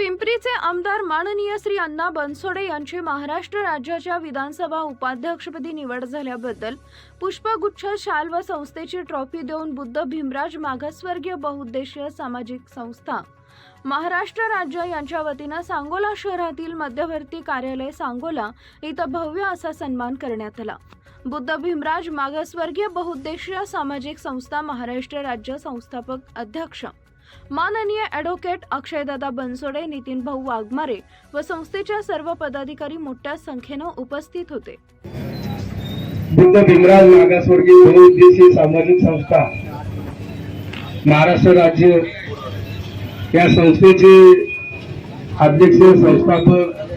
पिंपरीचे आमदार माननीय श्री अण्णा बनसोडे यांची महाराष्ट्र राज्याच्या विधानसभा उपाध्यक्षपदी निवड झाल्याबद्दल पुष्पगुच्छ शाल व संस्थेची ट्रॉफी देऊन बुद्ध भीमराज मागासवर्गीय बहुउद्देशीय सामाजिक संस्था. महाराष्ट्र राज्य यांच्या वतीनं सांगोला शहरातील मध्यवर्ती कार्यालय सांगोला इथं भव्य असा सन्मान करण्यात आला. बुद्ध भीमराज मागासवर्गीय बहुउद्देशीय सामाजिक संस्था महाराष्ट्र राज्य संस्थापक अध्यक्ष. माननीय ॲडव्होकेट अक्षयदादा बनसोडे नितीन भाऊ वाघमारे व संस्थेच्या सर्व पदाधिकारी मोठ्या संख्येनं उपस्थित होते. बुद्ध भीमराज मागासवर्गीय बहुउद्देशीय सामाजिक संस्था महाराष्ट्र राज्य या संस्थेचे अध्यक्ष संस्थापक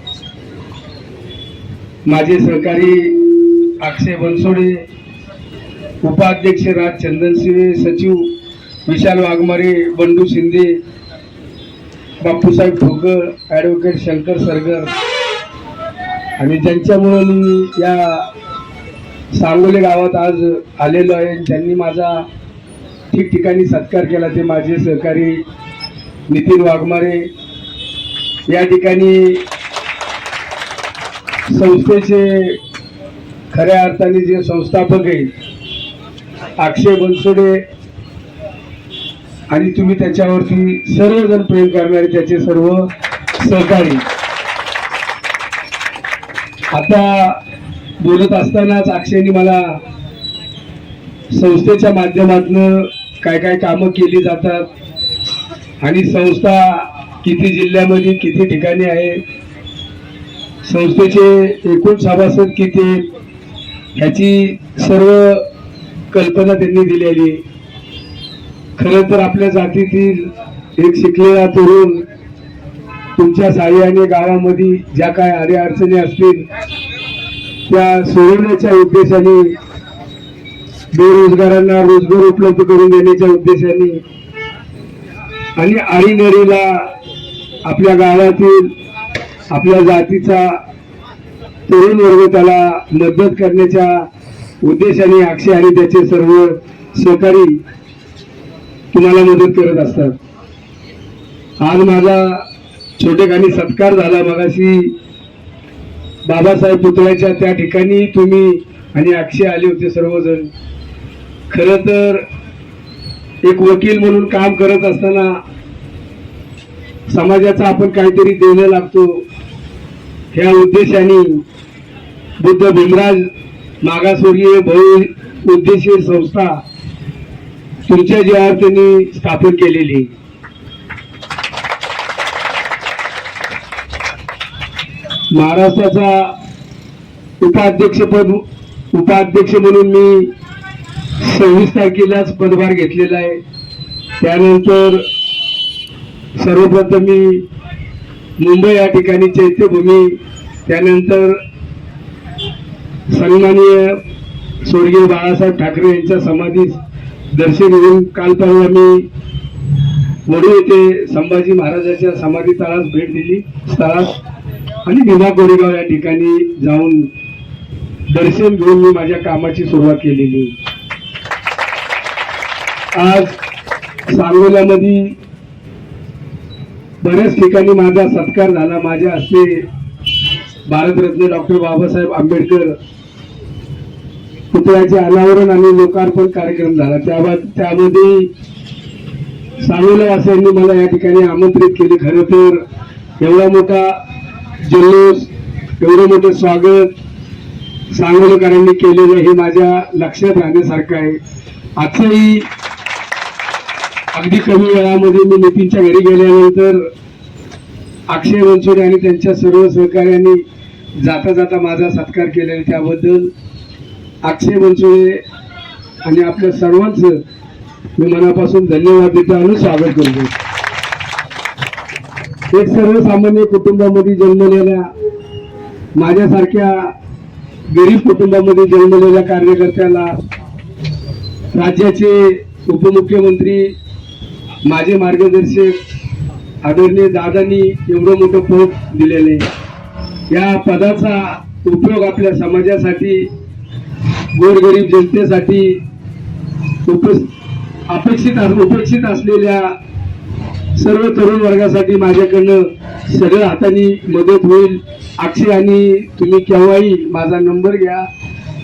माझे सहकारी अक्षय बनसोडे उपाध्यक्ष राज चंदनसिंह सचिव विशाल वाघमारे बंडू शिंदे बापूसाहेब ठोकर ॲडव्होकेट शंकर सरगर. आणि ज्यांच्यामुळं मी या सांगोले गावात आज आलेलो आहे ज्यांनी माझा ठिकठिकाणी सत्कार केला ते माझे सहकारी नितीन वाघमारे. या ठिकाणी संस्थेचे खऱ्या अर्थाने जे संस्थापक आहेत अक्षय बनसोडे आणि तुम्ही त्याच्यावरती सर्वजण प्रेम करणारे त्याचे सर्व सहकारी. आता बोलत असतानाच अक्षयने मला संस्थेच्या माध्यमातून काय काय कामं केली जातात आणि संस्था किती जिल्ह्यामध्ये किती ठिकाणी आहे संस्थेचे एकूण सभासद किती ह्याची सर्व कल्पना त्यांनी दिलेली खर तर आपल्या जातीतील एक शिकलेला तरुण तुमच्या साह्याने गावामध्ये ज्या काय अडी अडचणी असतील त्या सोडवण्याच्या उद्देशाने बेरोजगारांना रोजगार उपलब्ध करून देण्याच्या उद्देशाने आणि आळीनडीला आपल्या गावातील आपल्या जातीचा तरुण वर्ग त्याला मदत करण्याच्या उद्देशाने अक्षय आणि त्याचे सर्व सहकारी तुम्हाला मदत करत असतात. आज माझा छोटेखानी सत्कार झाला मगाशी. बाबासाहेब पुतळ्याच्या त्या ठिकाणी तुम्ही आणि अक्षय आले होते सर्वजण. खर तर एक वकील म्हणून काम करत असताना समाजाचा आपण काहीतरी देणं लागतो. ह्या उद्देशाने बुद्ध भीमराज मागासवर्गीय बहु उद्देशीय संस्था तुमच्या ज्या त्यांनी स्थापन केलेली. महाराष्ट्राचा उपाध्यक्षपद उपाध्यक्ष म्हणून मी सव्वीस तारखेलाच पदभार घेतलेला आहे. त्यानंतर सर्वप्रथम मी मुंबई या ठिकाणी चैत्यभूमी त्यानंतर सन्माननीय स्वर्गीय बाळासाहेब ठाकरे यांच्या समाधी दर्शन घेऊन काल पाहून आम्ही वडू येथे संभाजी महाराजाच्या समाधी तळास भेट दिली. स्थळास आणि भीमा कोरेगाव या ठिकाणी जाऊन दर्शन घेऊन मी माझ्या कामाची सुरुवात केलेली. आज सांगोल्यामध्ये बऱ्याच ठिकाणी माझा सत्कार झाला. माझ्या हस्ते भारतरत्न डॉक्टर बाबासाहेब आंबेडकर पुतळ्याचे अनावरण आणि लोकार्पण कार्यक्रम झाला. त्या त्यामध्ये सांगोल्यावासियांनी मला या ठिकाणी आमंत्रित केले. खरं तर एवढा मोठा जल्लोष एवढं मोठं स्वागत सांगोलकरांनी केलेलं हे माझ्या लक्षात राहण्यासारखं आहे. आजही अगदी कमी वेळामध्ये मी नितीनच्या घरी गेल्यानंतर अक्षय बनसोडे आणि त्यांच्या सर्व सहकार्यांनी जाता जाता माझा सत्कार केलेला त्याबद्दल अक्षय बनसोडे आणि आपल्या सर्वांचं मी मनापासून धन्यवाद देतो आणि स्वागत करतो. एक सर्वसामान्य कुटुंबामध्ये जन्मलेल्या माझ्यासारख्या गरीब कुटुंबामध्ये जन्मलेल्या कार्यकर्त्याला राज्याचे उपमुख्यमंत्री माझे मार्गदर्शक आदरणीय दादांनी एवढं मोठं पद दिलेले या पदाचा उपयोग आपल्या समाजासाठी गोरगरीब जनतेसाठी अपेक्षित उपेक्षित असलेल्या सर्व तरुण वर्गासाठी माझ्याकडनं सगळं हाताने मदत होईल. अक्षय आणि तुम्ही केव्हाही माझा नंबर घ्या.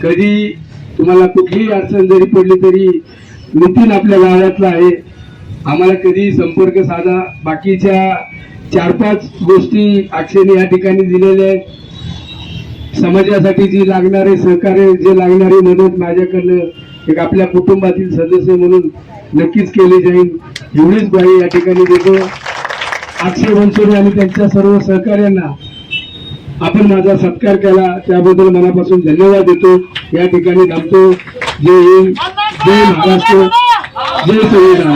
कधी तुम्हाला कुठलीही अडचण जरी पडली तरी नितीन आपल्या गावातला आहे. आम्हाला कधी संपर्क साधा. बाकीच्या चार पाच गोष्टी अक्षयने या ठिकाणी दिलेल्या आहेत. समाजासाठी जी लागणारे सहकार्य जे लागणारी मदत माझ्याकडनं एक आपल्या कुटुंबातील सदस्य म्हणून नक्कीच केली जाईल. एवढीच बाई या ठिकाणी देतो. अक्षय बनसोडे आणि त्यांच्या सर्व सहकार्यांना आपण माझा सत्कार केला. त्याबद्दल मनापासून धन्यवाद देतो. या ठिकाणी थांबतो. जय हिंद. जय महाराष्ट्र. जय संविधान